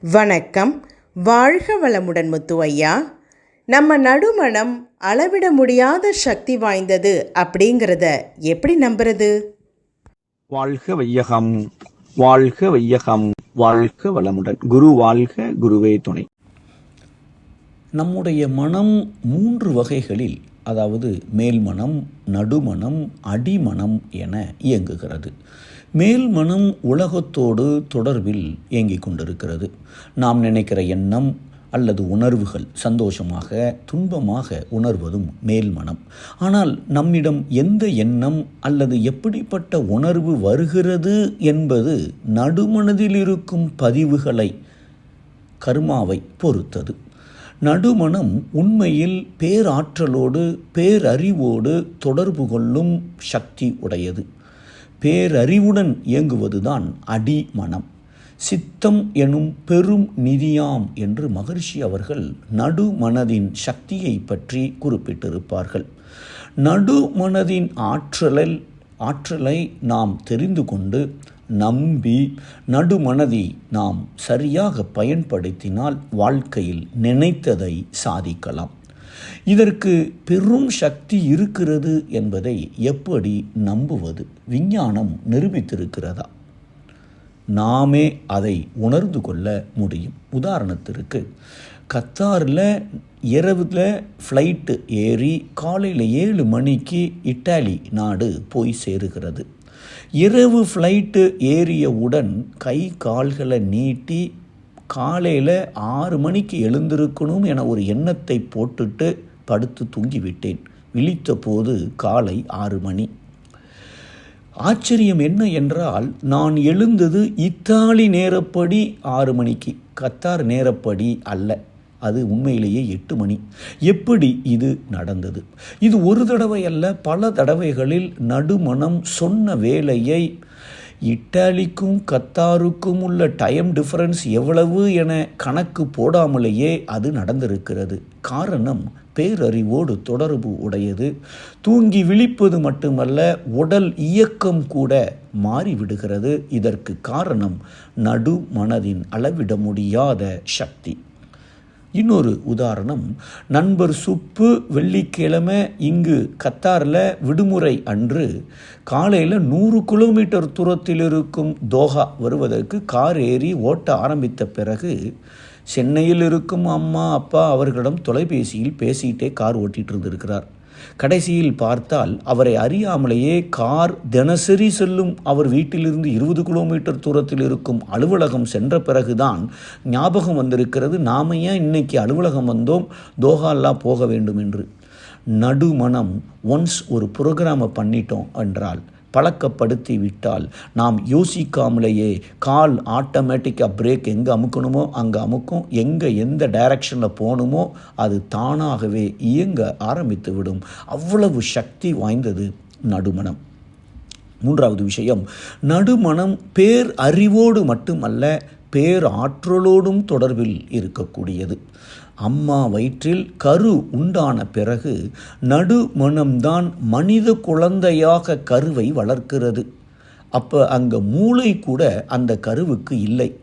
வணக்கம். வாழ்க வளமுடன் முத்து ஐயா நம்ம நடுமணம் அளவிட முடியாத சக்தி வாய்ந்தது அப்படிங்கிறத எப்படி நம்புறது? வாழ்க வையகம் வாழ்க வையகம் வாழ்க வளமுடன். குரு வாழ்க குருவே துணை. நம்முடைய மனம் மூன்று வகைகளில் அதாவது மேல்மனம் நடுமனம் அடிமனம் என இயங்குகிறது. மேல்மனம் உலகத்தோடு தொடர்பில் இயங்கிக் கொண்டிருக்கிறது. நாம் நினைக்கிற எண்ணம் அல்லது உணர்வுகள் சந்தோஷமாக துன்பமாக உணர்வதும் மேல்மனம். ஆனால் நம்மிடம் எந்த எண்ணம் அல்லது எப்படிப்பட்ட உணர்வு வருகிறது என்பது நடுமனதில் இருக்கும் பதிவுகளை கர்மாவை பொறுத்தது. நடுமணம் உண்மையில் பேராற்றலோடு பேரறிவோடு தொடர்பு கொள்ளும் சக்தி உடையது. பேரறிவுடன் இயங்குவதுதான் அடிமனம். சித்தம் எனும் பெரும் நிதியாம் என்று மகர்ஷி அவர்கள் நடுமனதின் சக்தியை பற்றி குறிப்பிட்டிருப்பார்கள். நடுமனதின் ஆற்றலில் ஆற்றலை நாம் தெரிந்து கொண்டு நம்பி நடுமனதை நாம் சரியாக பயன்படுத்தினால் வாழ்க்கையில் நினைத்ததை சாதிக்கலாம். இதற்கு பெரும் சக்தி இருக்கிறது என்பதை எப்படி நம்புவது? விஞ்ஞானம் நிரூபித்திருக்கிறதா? நாமே அதை உணர்ந்து கொள்ள முடியும். உதாரணத்திற்கு கத்தாரில் இரவில் ஃப்ளைட்டு ஏறி காலையில் ஏழு மணிக்கு இட்டாலி நாடு போய் சேருகிறது. இரவு ஃப்ளைட்டு ஏறியவுடன் கை கால்களை நீட்டி காலையில் ஆறு மணிக்கு எழுந்திருக்கணும் என ஒரு எண்ணத்தை போட்டுட்டு படுத்து தூங்கிவிட்டேன். விழித்த போது காலை ஆறு மணி. ஆச்சரியம் என்ன என்றால் நான் எழுந்தது இத்தாலி நேரப்படி ஆறு மணிக்கு. கத்தார் நேரப்படி அல்ல. அது உண்மையிலேயே எட்டு மணி. எப்படி இது நடந்தது? இது ஒரு தடவை அல்ல பல தடவைகளில் நடுமணம் சொன்ன வேலையை இட்டாலிக்கும் கத்தாருக்கும் உள்ள டைம் டிஃபரன்ஸ் எவ்வளவு என கணக்கு போடாமலேயே அது நடந்திருக்கிறது. காரணம் பேரறிவோடு தொடர்பு உடையது. தூங்கி விழிப்பது மட்டுமல்ல உடல் இயக்கம் கூட மாறிவிடுகிறது. இதற்கு காரணம் நடு மனதின் அளவிட முடியாத சக்தி. இன்னொரு உதாரணம் நண்பர் சுப்பு வெள்ளிக்கிழமை இங்கு கத்தாரில் விடுமுறை அன்று காலையில் நூறு கிலோமீட்டர் தூரத்தில் இருக்கும் தோஹா வருவதற்கு கார் ஏறி ஓட்ட ஆரம்பித்த பிறகு சென்னையில் இருக்கும் அம்மா அப்பா அவர்களிடம் தொலைபேசியில் பேசிகிட்டே கார் ஓட்டிகிட்டு இருந்திருக்கிறார். கடைசியில் பார்த்தால் அவரை அறியாமலேயே கார் தினசரி செல்லும். அவர் வீட்டிலிருந்து இருபது கிலோமீட்டர் தூரத்தில் இருக்கும் அலுவலகம் சென்ற பிறகுதான் ஞாபகம் வந்திருக்கிறது. நாம ஏன் இன்னைக்கு அலுவலகம் வந்தோம்? தோஹாலாம் போக வேண்டும் என்று. நடுமணம் ஒன்ஸ் ஒரு புரோகிராமை பண்ணிட்டோம் என்றால் பழக்கப்படுத்தி விட்டால் நாம் யோசிக்காமலேயே கால் ஆட்டோமேட்டிக்காக பிரேக் எங்கே அமுக்கணுமோ அங்கே அமுக்கும். எங்கே எந்த டைரக்ஷனில் போகணுமோ அது தானாகவே இயங்க ஆரம்பித்து விடும் அவ்வளவு சக்தி வாய்ந்தது நடுமணம். மூன்றாவது விஷயம் நடுமணம் பேர் அறிவோடு மட்டுமல்ல பேர் ஆற்றலோடும் தொடர்பில் இருக்கக்கூடியது. அம்மா வயிற்றில் கரு உண்டான பிறகு நடுமணம்தான் மனித குழந்தையாக கருவை வளர்க்கிறது. அப்போ அங்கே மூளை கூட அந்த கருவுக்கு இல்லை.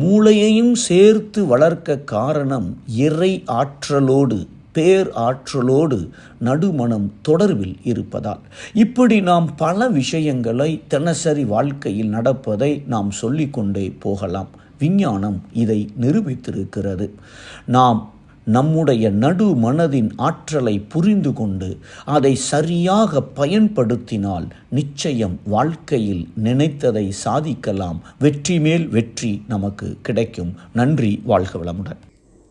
மூளையையும் சேர்த்து வளர்க்க காரணம் இறை ஆற்றலோடு பேர் ஆற்றலோடு நடுமணம் தொடர்பில் இருப்பதால். இப்படி நாம் பல விஷயங்களை தினசரி வாழ்க்கையில் நடப்பதை நாம் சொல்லிக்கொண்டே போகலாம். விஞ்ஞானம் இதை நிரூபித்திருக்கிறது. நாம் நம்முடைய நடு மனதின் ஆற்றலை புரிந்து கொண்டு அதை சரியாக பயன்படுத்தினால் நிச்சயம் வாழ்க்கையில் நினைத்ததை சாதிக்கலாம். வெற்றி மேல் வெற்றி நமக்கு கிடைக்கும். நன்றி வாழ்க வளமுடன்.